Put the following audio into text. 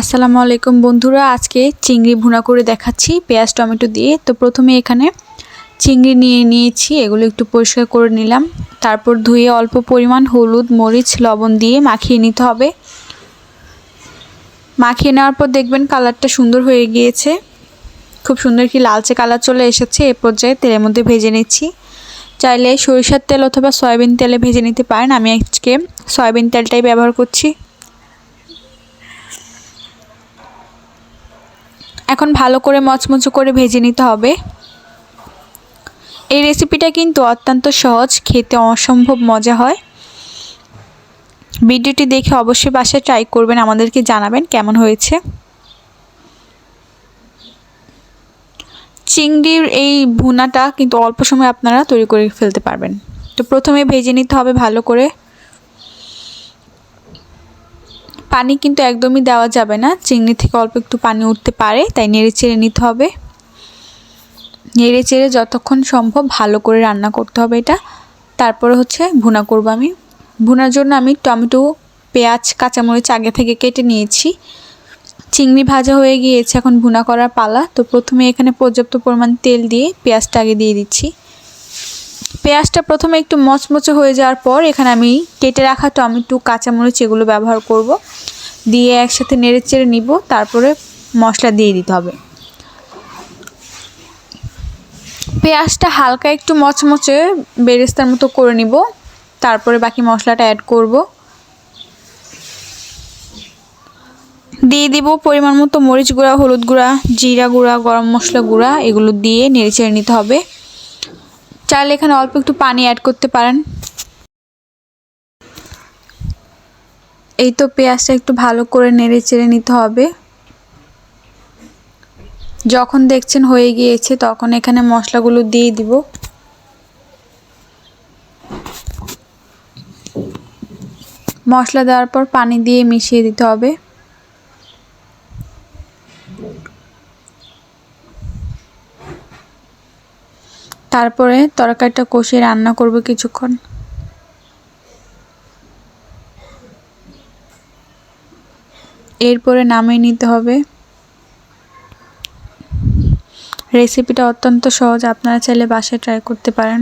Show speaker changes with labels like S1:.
S1: আসসালামু আলাইকুম বন্ধুরা, আজকে চিংড়ি ভুনা করে দেখাচ্ছি পেঁয়াজ, টমেটো দিয়ে। তো প্রথমে এখানে চিংড়ি নিয়ে নিয়েছি, এগুলো একটু পরিষ্কার করে নিলাম। তারপর ধুয়ে অল্প পরিমাণ হলুদ, মরিচ, লবণ দিয়ে মাখিয়ে নিতে হবে। মাখিয়ে নেওয়ার পর দেখবেন কালারটা সুন্দর হয়ে গিয়েছে। খুব সুন্দর কি লালচে কালার চলে এসেছে, এ পর্যায়ে তেলের মধ্যে ভেজে নিচ্ছি। চাইলে সরিষার তেল অথবা সয়াবিন তেলে ভেজে নিতে পারেন। আমি আজকে সয়াবিন তেলটাই ব্যবহার করছি। এখন ভালো করে মচমচো করে ভেজে নিতে হবে। এই রেসিপিটা কিন্তু অত্যন্ত সহজ, খেতে অসম্ভব মজা হয়। ভিডিওটি দেখে অবশ্যই বাসায় ট্রাই করবেন, আমাদেরকে জানাবেন কেমন হয়েছে। চিংড়ির এই ভুনাটা কিন্তু অল্প সময় আপনারা তৈরি করে ফেলতে পারবেন। তো প্রথমে ভেজে নিতে হবে ভালো করে। পানি কিন্তু একদমই দেওয়া যাবে না। চিংড়ি থেকে অল্প একটু পানি উঠতে পারে, তাই নেড়ে চেড়ে নিতে হবে। নেড়ে চেড়ে যতক্ষণ সম্ভব ভালো করে রান্না করতে হবে এটা। তারপরে হচ্ছে ভুনা করব আমি। ভুনার জন্য আমি টমেটো, পেঁয়াজ, কাঁচামরিচ আগে থেকে কেটে নিয়েছি। চিংড়ি ভাজা হয়ে গিয়েছে এখন ভুনা করার পালা। তো প্রথমে এখানে পর্যাপ্ত পরিমাণ তেল দিয়ে পেঁয়াজটা আগে দিয়ে দিচ্ছি। পেঁয়াজটা প্রথমে একটু মচমচে হয়ে যাওয়ার পর এখানে আমি কেটে রাখা টমেটো, কাঁচামরিচ এগুলো ব্যবহার করব। দিয়ে একসাথে নেড়ে চেড়ে নিব, তারপরে মশলা দিয়ে দিতে হবে। পেঁয়াজটা হালকা একটু মচমচে বেরেস্তার মতো করে নিব, তারপরে বাকি মশলাটা অ্যাড করব। দিয়ে দিব পরিমাণ মতো মরিচ গুঁড়া, হলুদ গুঁড়া, জিরা গুঁড়া, গরম মশলা গুঁড়া, এগুলো দিয়ে নেড়ে চেড়ে নিতে হবে। চাইলে এখানে অল্প একটু পানি অ্যাড করতে পারেন। এই তো পেঁয়াজটা একটু ভালো করে নেড়ে চেড়ে নিতে হবে। যখন দেখছেন হয়ে গিয়েছে, তখন এখানে মশলাগুলো দিয়ে দিব। মশলা দেওয়ার পর পানি দিয়ে মিশিয়ে দিতে হবে। তারপরে তরকারিটা কষিয়ে রান্না করব কিছুক্ষণ। এরপরে নামিয়ে নিতে হবে। রেসিপিটা অত্যন্ত সহজ, আপনারা চাইলে বাসায় ট্রাই করতে পারেন।